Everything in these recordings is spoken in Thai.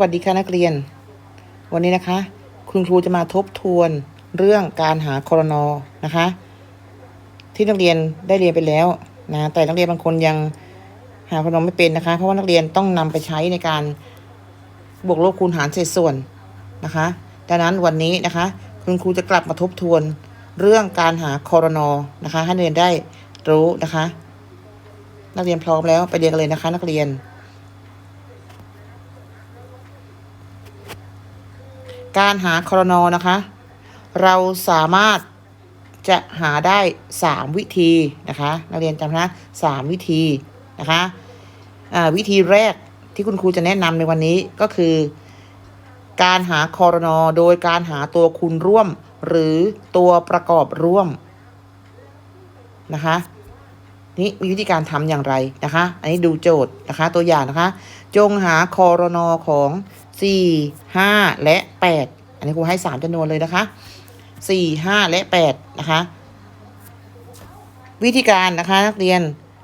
วัสดีค่ะนักเรียน วันนี้นะคะ คุณครูจะมาทบทวนเรื่องการหาคอรนอนะคะ ที่นักเรียนได้เรียนไปแล้วนะแต่นักเรียนบางคนยังหาคอรนอไม่เป็นนะคะ เพราะว่านักเรียนต้องนำไปใช้ในการบวกลบคูณหารเศษส่วนนะคะ ดังนั้นวันนี้นะคะ คุณครูจะกลับมาทบทวนเรื่องการหาคอรนอนะคะ ให้นักเรียนได้รู้นะคะ นักเรียนพร้อมแล้วไปเรียนกันเลยนะคะ นักเรียน การหาครนอนะคะ เราสามารถจะหาได้ 3 วิธีนะคะนักเรียนจำนะสามวิธีนะคะวิธีแรกที่คุณครูจะแนะนำในวันนี้ก็คือ การหาคอรนอโดยการหาตัวคูณร่วม หรือตัวประกอบร่วมนะคะนี่มีวิธีการทำอย่างไรนะคะ อันนี้ดูโจทย์นะคะตัวอย่างนะคะ จงหาคอรนอของ สี่ห้าและแปดอันนี้ครูให้สามจำนวนเลยนะคะสี่ห้าและแปดนะคะ วิธีการนะคะนักเรียน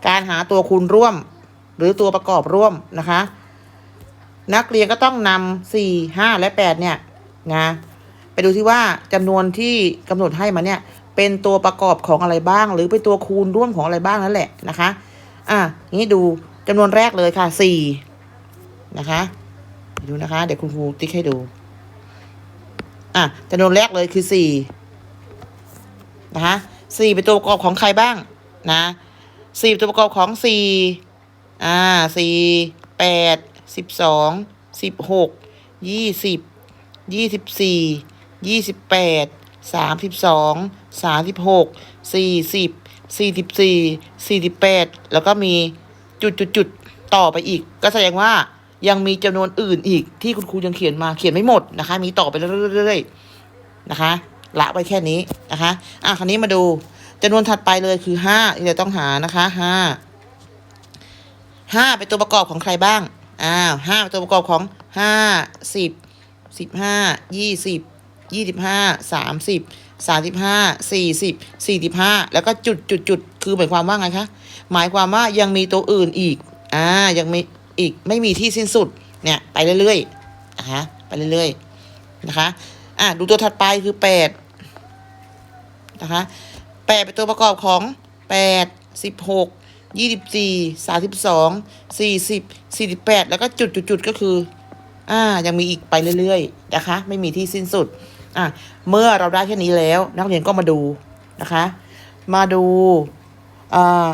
การหาตัวคูณร่วม หรือตัวประกอบร่วมนะคะ นักเรียนก็ต้องนำสี่ห้าและแปดเนี่ยนะไปดูที่ว่าจำนวนที่กำหนดให้มาเนี่ยเป็นตัวประกอบของอะไรบ้าง หรือเป็นตัวคูณร่วมของอะไรบ้างนั่นแหละนะคะ อะนี้ดูจำนวนแรกเลยค่ะสี่นะคะ ดูนะคะ เดี๋ยวคุณครูติ๊กให้ดู อะจำนวนแรกเลยคือสี่นะคะสี่เป็นตัวประกอบของใครบ้าง นะสี่เป็นตัวประกอบของสี่อ่าสี่แปดสิบสองสิบหกยี่สิบยี่สิบสี่ยี่สิบแปดสามสิบสองสามสิบหกสี่สิบสี่สิบสี่สี่สิบแปดแล้วก็มีจุดจุดจุดต่อไปอีก ก็แสดงว่า ยังมีจำนวนอื่นอีกที่คุณครูยังเขียนมาเขียนไม่หมดนะคะ มีต่อไปเรื่อยๆนะคะ ละไว้แค่นี้นะคะ อะคราวนี้มาดูจำนวนถัดไปเลยคือห้าที่เราต้องหานะคะห้าห้าเป็นตัวประกอบของใครบ้างอ้าวห้าเป็นตัวประกอบของห้าสิบสิบห้ายี่สิบยี่สิบห้าสามสิบสามสิบห้าสี่สิบสี่สิบห้าแล้วก็จุดจุดจุดคือหมายความว่าไงคะ หมายความว่ายังมีตัวอื่นอีก อ่า ยังมี อีกไม่มีที่สิ้นสุดเนี่ยไปเรื่อยๆนะคะไปเรื่อยๆนะคะอะดูตัวถัดไปคือแปดนะคะแปดเป็นตัวประกอบของแปดสิบหกยี่สิบสี่สามสิบสองสี่สิบสี่สิบแปดแล้วก็จุดจุดจุดก็คืออ่ายังมีอีกไปเรื่อยๆนะคะ ไม่มีที่สิ้นสุดอะเมื่อเราได้แค่นี้แล้ว นักเรียนก็มาดูนะคะ มาดูอ่า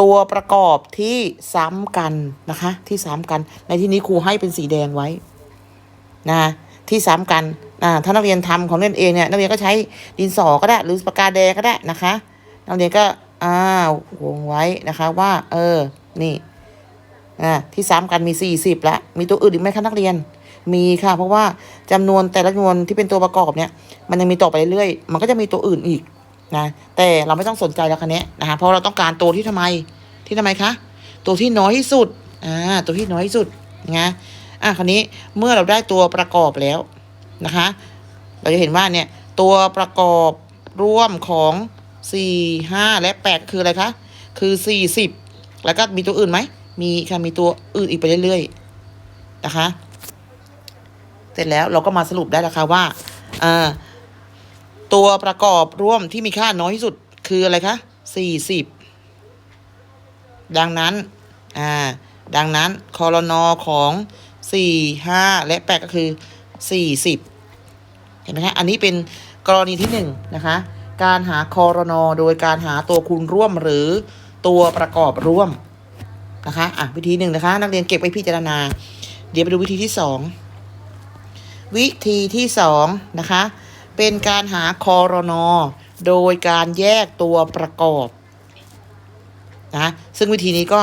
ตัวประกอบที่ซ้ำกันนะคะ ที่ซ้ำกัน ในที่นี้ครูให้เป็นสีแดงไว้นะที่ซ้ำกันอ่าถ้านักเรียนทำของเรียนเองเนี่ยนักเรียนก็ใช้ดินสอก็ได้ หรือปากกาแดงก็ได้นะคะนักเรียนก็อ้าววงไว้นะคะว่า เออ นี่อ่าที่ซ้ำกันมีสี่สิบละมีตัวอื่นอีกไหมคะนักเรียน มีค่ะ เพราะว่าจำนวนแต่ละจำนวนที่เป็นตัวประกอบเนี่ย มันยังมีต่อไปเรื่อยมันก็จะมีตัวอื่นอีก นะแต่เราไม่ต้องสนใจแล้วคันนี้นะคะเพราะเราต้องการตัวที่ทำไมที่ทำไมคะตัวที่น้อยที่สุดอ่าตัวที่น้อยที่สุดนะอะคันนี้เมื่อเราได้ตัวประกอบแล้วนะคะ เราจะเห็นว่าเนี่ยตัวประกอบร่วมของสี่ห้าและแปดคืออะไรคะคือสี่สิบแล้วก็มีตัวอื่นไหมมีค่ะมีตัวอื่นอีกไปเรื่อยๆนะคะ เสร็จแล้วเราก็มาสรุปได้แล้วค่ะว่าอ่า ตัวประกอบร่วมที่มีค่าน้อยที่สุดคืออะไรคะสี่สิบดังนั้น อ่า ดังนั้นคอรนอของสี่ห้าและแปดก็คือสี่สิบเห็นไหมคะอันนี้เป็นกรณีที่หนึ่งนะคะ การหาคอรนอโดยการหาตัวคูณร่วมหรือตัวประกอบร่วมนะคะ อะ วิธีหนึ่งนะคะ นักเรียนเก็บไว้พิจารณา เดี๋ยวไปดูวิธีที่สอง วิธีที่สองนะคะ เป็นการหาคอรนอโดยการแยกตัวประกอบนะซึ่งวิธีนี้ก็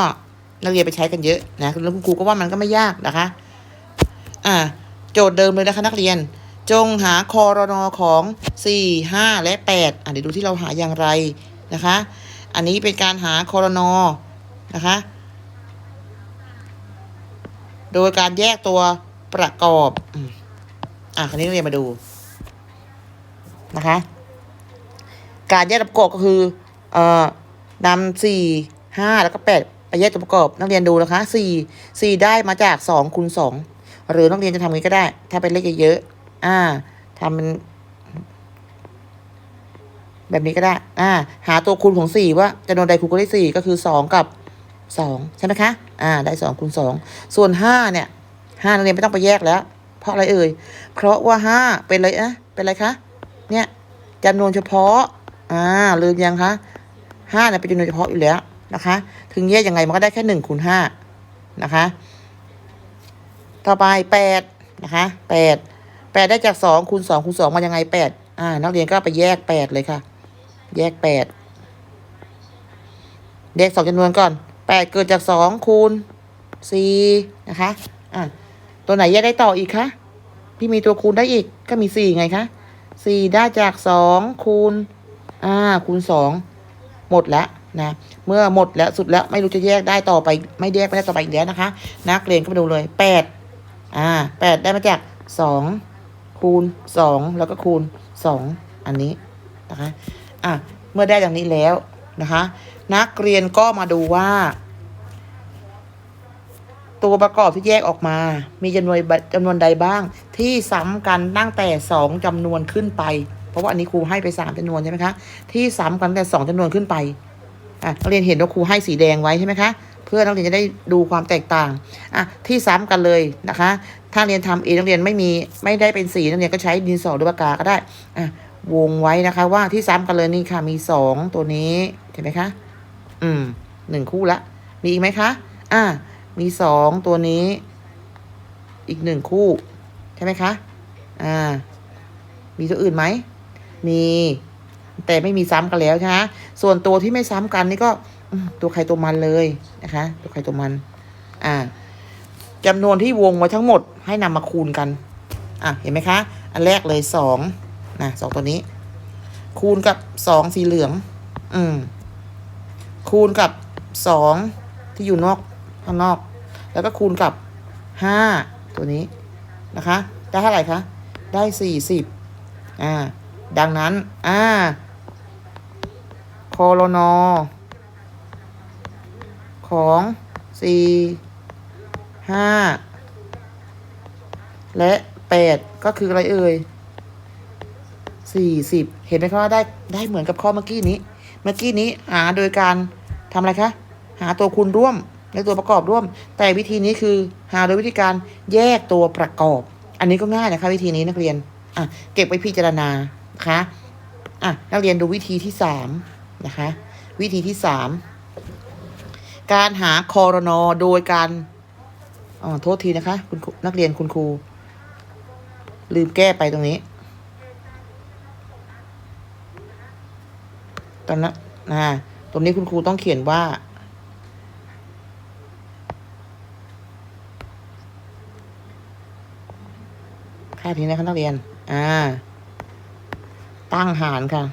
นักเรียนไปใช้กันเยอะนะแล้วคุณครูก็ว่ามันก็ไม่ยากนะคะอ่าโจทย์เดิมเลยนะคะนักเรียน จงหาคอรนอของ 4 5 และ8อะเดี๋ยวดูที่เราหาอย่างไรนะคะ อันนี้เป็นการหาคอรนอนะคะ โดยการแยกตัวประกอบอะคราวนี้นักเรียนมาดู นะคะ การแยกตัวประกอบก็คือ เอ่อนำสี่ห้าแล้วก็แปดไปแยกตัวประกอบ นักเรียนดูนะคะสี่สี่ได้มาจากสองคูณสองหรือนักเรียนจะทำงี้ก็ได้ ถ้าเป็นเลขเยอะๆอ่าทำเป็นแบบนี้ก็ได้ อ่า หาตัวคูณของสี่ว่าจำนวนใดคูณกับได้สี่ก็คือสองกับสองใช่ไหมคะ อ่า ได้สองคูณสอง ส่วนห้าเนี่ยห้านักเรียนไม่ต้องไปแยกแล้ว เพราะอะไรเอ่ย เพราะว่าห้าเป็นอะไรนะ เป็นอะไรคะ เนี่ยจำนวนเฉพาะ อ่าลืมยังคะห้าเนี่ยเป็นจำนวนเฉพาะอยู่แล้วนะคะ ถึงแยกยังไงมันก็ได้แค่หนึ่งคูณห้านะคะ ต่อไปแปดนะคะแปดแปดได้จากสองคูณสองคูณสองมายังไงแปดอ่า นักเรียนก็ไปแยกแปดเลยค่ะ แยกแปดแยกสองจำนวนก่อนแปดเกิดจากสองคูณสี่นะคะ อะ ตัวไหนแยกได้ต่ออีกคะพี่มีตัวคูณได้อีกก็มีสี่ไงคะ สี่ได้จากสองคูณอ่าคูณสองหมดแล้วนะเมื่อหมดแล้วสุดแล้วไม่รู้จะแยกได้ต่อไป ไม่แยกไม่ได้ต่อไปอีกแล้วนะคะ นักเรียนก็มาดูเลยแปดอ่าแปดได้มาจากสองคูณสองแล้วก็คูณสองอันนี้นะคะอะเมื่อได้อย่างนี้แล้วนะคะ นักเรียนก็มาดูว่า ตัวประกอบที่แยกออกมา มีจำนวนจำนวนใดบ้าง ที่ซ้ำกันตั้งแต่สองจำนวนขึ้นไป เพราะว่าอันนี้ครูให้ไปสามจำนวนใช่ไหมคะ ที่ซ้ำกันแต่สองจำนวนขึ้นไปอะนักเรียนเห็นว่าครูให้สีแดงไว้ใช่ไหมคะ เพื่อนักเรียนจะได้ดูความแตกต่างอะที่ซ้ำกันเลยนะคะ ถ้าเรียนทำเองนักเรียนไม่มีไม่ได้เป็นสีนักเรียนก็ใช้ดินสอหรือปากกาก็ได้อะวงไว้นะคะ ว่าที่ซ้ำกันเลยนี่ค่ะมีสองตัวนี้เห็นไหมคะ อืมหนึ่งคู่ละ มีอีกไหมคะ อ่า มีสองตัวนี้ อีกหนึ่งคู่ ใช่ไหมคะ อ่า มีตัวอื่นไหม มี แต่ไม่มีซ้ำกันแล้วใช่ไหมส่วนตัวที่ไม่ซ้ำกันนี่ก็ตัวใครตัวมันเลยนะคะ ตัวใครตัวมัน อ่าจำนวนที่วงไว้ทั้งหมด ให้นำมาคูณกัน อะ เห็นไหมคะ อันแรกเลยสองนะสองตัวนี้ คูณกับสองสีเหลือง อืม คูณกับสองที่อยู่นอกข้างนอก แล้วก็คูณกับห้าตัวนี้นะคะ ได้เท่าไหร่คะ ได้สี่สิบอ่าดังนั้นอ่าโคโลนอของสี่ห้าและแปดก็คืออะไรเอ่ยสี่สิบเห็นไหมคะว่าได้ได้เหมือนกับข้อเมื่อกี้นี้ เมื่อกี้นี้หาโดยการทำอะไรคะ หาตัวคูณร่วม และตัวประกอบร่วม แต่วิธีนี้คือหาโดยวิธีการแยกตัวประกอบ อันนี้ก็ง่ายนะคะวิธีนี้นักเรียนอะเก็บไว้พิจารณานะคะอะนักเรียนดูวิธีที่สามนะคะวิธีที่สามการหาคอรนอโดยการอ๋อโทษทีนะคะ คุณครูนักเรียนคุณครู ลืมแก้ไปตรงนี้ ตอนนั้นนะตรงนี้คุณครูต้องเขียนว่า ค่ทีนะคะนักเรียน อ่า ตั้งหารค่ะ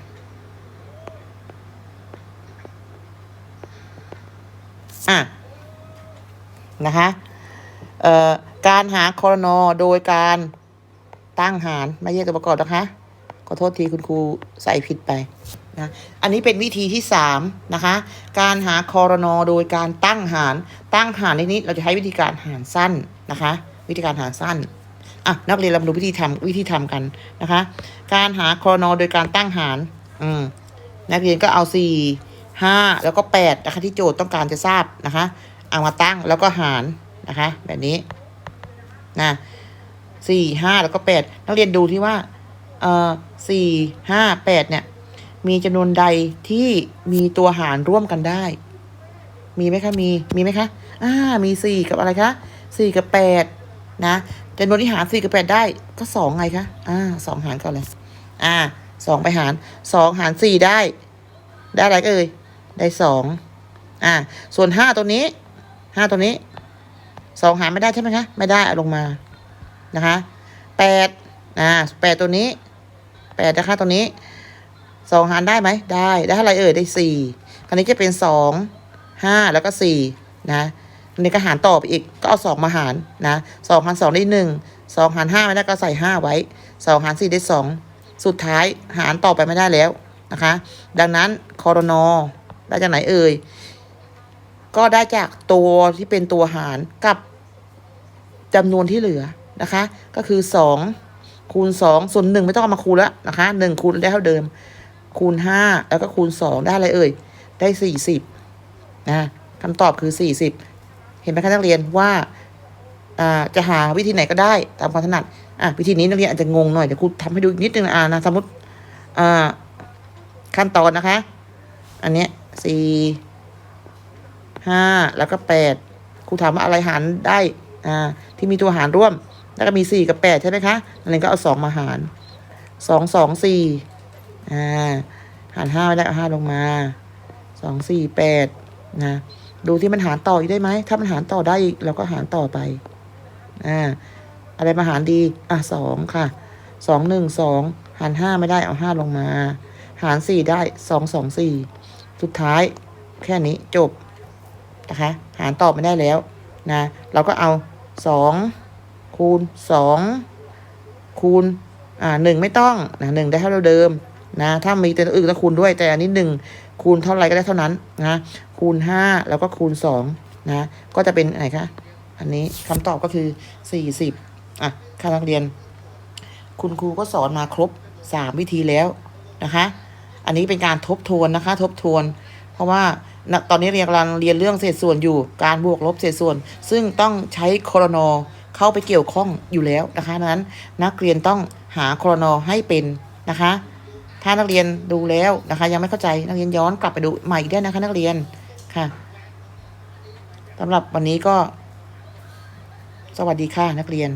อะ นะคะ เอ่อ การหาคอรนอโดยการตั้งหารไม่แยกตัวประกอบนะคะ ขอโทษทีคุณครูใส่ผิดไปนะ อันนี้เป็นวิธีที่สามนะคะ การหาคอรนอโดยการตั้งหาร ตั้งหารในนี้เราจะใช้วิธีการหารสั้นนะคะ วิธีการหารสั้น อะนักเรียนเรามาดูวิธีทำวิธีทำกันนะคะ การหาคอรนอโดยการตั้งหารอืมนักเรียนก็เอาสี่ห้าแล้วก็แปดนะคะที่โจทย์ต้องการจะทราบนะคะ เอามาตั้งแล้วก็หารนะคะ แบบนี้นะสี่ห้าแล้วก็แปดนักเรียนดูที่ว่าเอ่อสี่ห้าแปดเนี่ย มีจำนวนใดที่มีตัวหารร่วมกันได้ มีไหมคะมีมีไหมคะอ่ามีสี่กับอะไรคะสี่กับแปดนะ จำนวนที่หารสี่กับแปดได้ก็สองไงคะ อ่าสองหารก่อนเลย อ่าสองไปหารสองหารสี่ได้ ได้อะไรเอ่ย ได้สองอ่า ส่วนห้าตัวนี้ห้าตัวนี้สองหารไม่ได้ใช่ไหมคะ ไม่ได้เอาลงมา นะคะแปดอ่าแปดตัวนี้แปดนะคะตัวนี้สองหารได้ไหมได้ ได้เท่าไรเอ่ย ได้สี่คราวนี้จะเป็นสองห้าแล้วก็สี่นะ นนี้ก็หารต่อไปอีกก็เอาสองมาหารนะสองหารสองได้หนึ่งสองหารห้าไม่ได้ก็ใส่ห้าไว้สองหารสี่ได้สองสุดท้ายหารต่อไปไม่ได้แล้วนะคะ ดังนั้นคอรนอได้จากไหนเอ่ยก็ได้จากตัวที่เป็นตัวหารกับจำนวนที่เหลือนะคะ ก็คือสองคูณสองส่วนหนึ่งไม่ต้องเอามาคูณแล้วนะคะหนึ่งคูณได้เท่าเดิม คูณห้าแล้วก็คูณสองได้อะไรเอ่ย ได้สี่สิบนะคำตอบคือสี่สิบ เห็นไหมคะนักเรียนว่าจะหาวิธีไหนก็ได้ตามความถนัดอะวิธีนี้นักเรียนอาจจะงงหน่อยเดี๋ยวครูทำให้ดูนิดนึงอ่านะสมมติอ่าขั้นตอนนะคะ อันเนี้ยสี่ห้าแล้วก็แปดครูถามว่าอะไรหารได้อ่าที่มีตัวหารร่วม แล้วก็มีสี่กับแปดใช่ไหมคะนักเรียนก็เอาสองมาหารสองสองสี่อ่าหารห้าไม่ได้เอาห้าลงมาสองสี่แปดนะ ดูที่มันหารต่ออีกได้ไหม ถ้ามันหารต่อได้อีกเราก็หารต่อไป อ่า อะไรมาหารดี อะสองค่ะ สองหนึ่งสองหารห้าไม่ได้เอาห้าลงมา หารสี่ได้สองสองสี่สุดท้าย แค่นี้จบนะคะ หารตอบไม่ได้แล้วนะ เราก็เอาสองคูณสองคูณ อ่าหนึ่งไม่ต้องนะหนึ่งได้เท่าเราเดิมนะ ถ้ามีตัวอื่นก็คูณด้วย แต่อันนี้หนึ่ง คูณเท่าไรก็ได้เท่านั้นนะคูณห้าแล้วก็คูณสองนะก็จะเป็นอะไรคะอันนี้คำตอบก็คือสี่สิบอะค่านักเรียน คุณครูก็สอนมาครบสามวิธีแล้วนะคะ อันนี้เป็นการทบทวนนะคะ ทบทวน เพราะว่าตอนนี้เรียนกำลังเรียนเรื่องเศษส่วนอยู่การบวกลบเศษส่วน ซึ่งต้องใช้โครนอเข้าไปเกี่ยวข้องอยู่แล้วนะคะนั้น นักเรียนต้องหาโครนอให้เป็นนะคะ ถ้านักเรียนดูแล้วนะคะ ยังไม่เข้าใจนักเรียนย้อนกลับไปดูใหม่อีกได้นะคะ นักเรียนค่ะสำหรับวันนี้ก็ สวัสดีค่ะนักเรียน